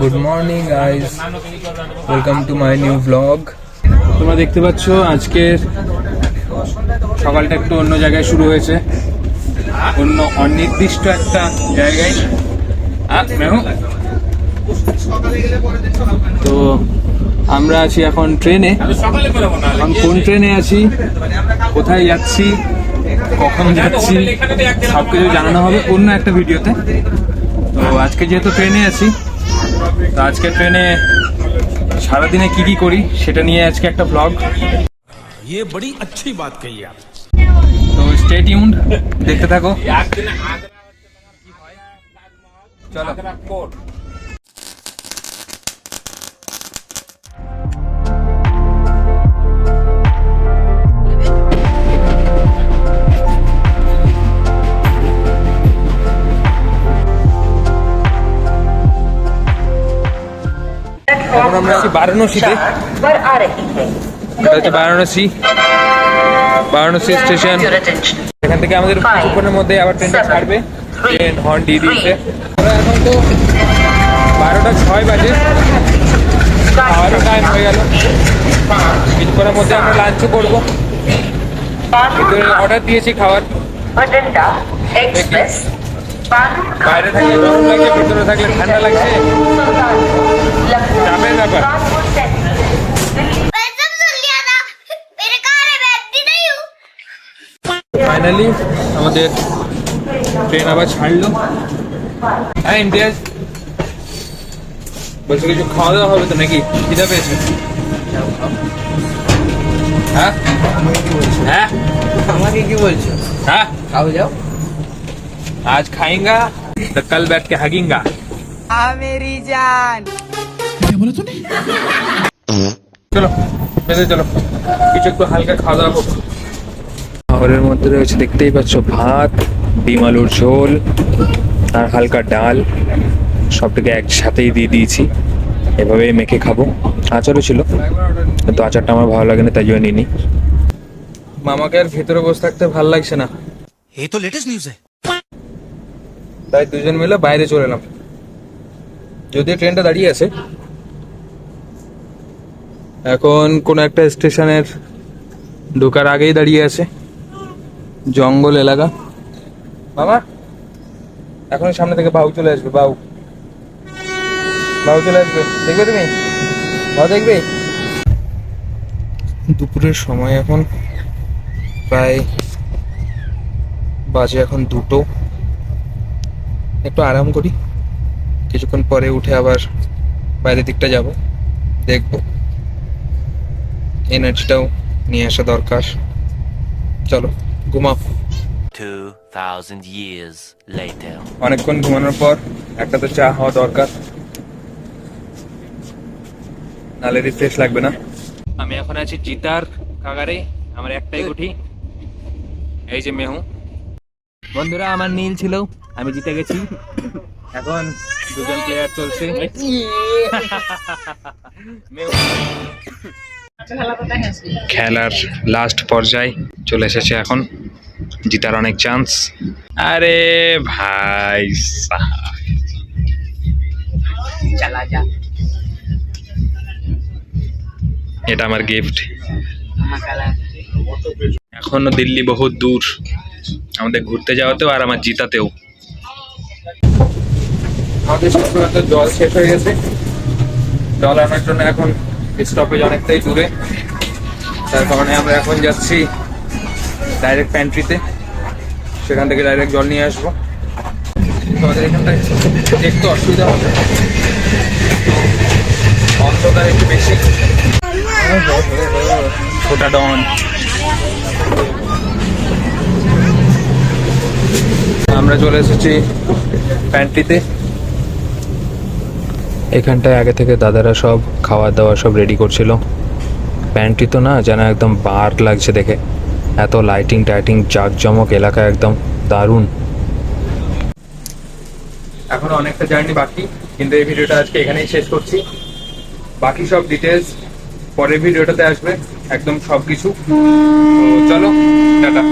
Good morning guys welcome to my new blog তোমরা দেখতে পাচ্ছ, আজকের সকালটা একটু অন্য জায়গায় শুরু হয়েছে। অন্য অনির্দিষ্ট একটা জায়গায়। তো আমরা আছি এখন ট্রেনে। এখন কোন ট্রেনে আছি? কোথায় যাচ্ছি? কখন যাচ্ছি? সব কিছু জানানো হবে অন্য একটা ভিডিওতে। তো আজকে যেহেতু ট্রেনে আছি তো আজকে ট্রেনে সারাদিনে কি কি করি সেটা নিয়ে আজকে একটা ব্লগ ये बड़ी अच्छी बात कही आप তো স্টে টিউন্ড দেখতে থাকো চলো আমরা আছি বারাণসীতে। এটা হচ্ছে বারাণসী। বারাণসী স্টেশন। এখান থেকে আমাদের কিছুক্ষণের মধ্যে আবার ট্রেনটা ছাড়বে। ট্রেন হর্ন দিয়ে দিয়েছে। আমরা এখন তো বারোটা ছয় বাজে। খাওয়ারও টাইম হয়ে গেল। কিছুক্ষণের মধ্যে আমরা লাঞ্চও করব। কিন্তু অর্ডার দিয়েছি খাওয়ার বাইরে থেকে গরম লাগছে ভিতরে থাকলে ঠান্ডা লাগছে। मेरे कार में बैठती नहीं हूँ ফাইনালি আমাদের ট্রেন আবার ছাড়লো হ্যাঁ ইমতিয়াজ বলছি কিছু খাওয়া দাওয়া হবে তো নাকি খিদা পেয়েছে হ্যাঁ হ্যাঁ আমাকে কি বলছো হ্যাঁ খাও যাও आज खाएंगा तो कल बैठ के हगेंगा মেরি জান চলো বেঁধে চলো কিছু একটু হালকা খাওয়া দাওয়া হোক খাবারের মধ্যে রয়েছে দেখতেই পাচ্ছ ভাত ডিম আলুর ঝোল আর হালকা ডাল সবটাকে একসাথেই দিয়ে দিয়েছি এভাবে মেখে খাবো আচারও ছিল কিন্তু আচারটা আমার ভালো লাগে না তাই জন্য নিইনি মামাকে আর ভেতরে বসে থাকতে ভালো লাগছে না ये तो लेटेस्ट न्यूज है তাই দুজন মিলে বাইরে চলে এলাম যদিও ট্রেনটা দাঁড়িয়ে আছে এখন কোন একটা স্টেশনের ঢোকার আগেই দাঁড়িয়ে আছে জঙ্গল এলাকা। বাবা এখন সামনে থেকে বাউ চলে আসবে বাউ বাউ চলে আসবে, দেখবে তুমি? বাউ দেখবে? দুপুরের সময় এখন প্রায় বাজে এখন দুটো। একটু আরাম করি, কিছুক্ষণ পরে উঠে আবার বাইরের দিকটা যাব, দেখব। এনার্জিটাও নিয়ে আসা দরকার। চলো ঘুমাও। 2,000 years later. অনেকক্ষণ ঘুমানোর পর একটা তো চা হওয়া দরকার। নালে রিফ্রেশ লাগবে না। আমি এখন আছি জিতার কাগারে আমার একটাই গুঠি এই যে মেহু। বন্ধুরা আমার নীল ছিল আমি জিতে গেছি। এখন দুজন প্লেয়ার চলছে। মেহু। খেলার লাস্ট পর্যায়ে চলে এসেছে এখন। জিতার অনেক চান্স আরে ভাই এটা আমার গিফট এখনও দিল্লি বহুত দূর। আমাদের ঘুরতে যাওয়াতেও আর আমার জিতাতেও। আমাদের জল শেষ হয়ে গেছে। জল আনার জন্য এখন স্টপেজ অনেকটাই দূরে। তার কারণে আমরা এখন যাচ্ছি ডাইরেক্ট প্যান্ট্রিতে সেখান থেকে ডাইরেক্ট জল নিয়ে আসব। তোমাদের এখানটায় দেখতে অসুবিধা হবে। অন্ধকার একটু বেশি। ডন আমরা চলে এসেছি প্যান্ট্রিতে এখানটায় আগে থেকে দাদারা সব খাওয়া দাওয়া সব রেডি করছিল। প্যান্ট্রি তো না যেন একদম বার লাগছে দেখে। এত লাইটিং টাইটিং জাঁকজমক এলাকা একদম দারুণ। এখনও অনেকটা জার্নি বাকি, কিন্তু এই ভিডিওটা আজকে এখানেই শেষ করছি। বাকি সব ডিটেলস পরের ভিডিওটাতে আসবে, একদম সব কিছু তো চলো, টাটা।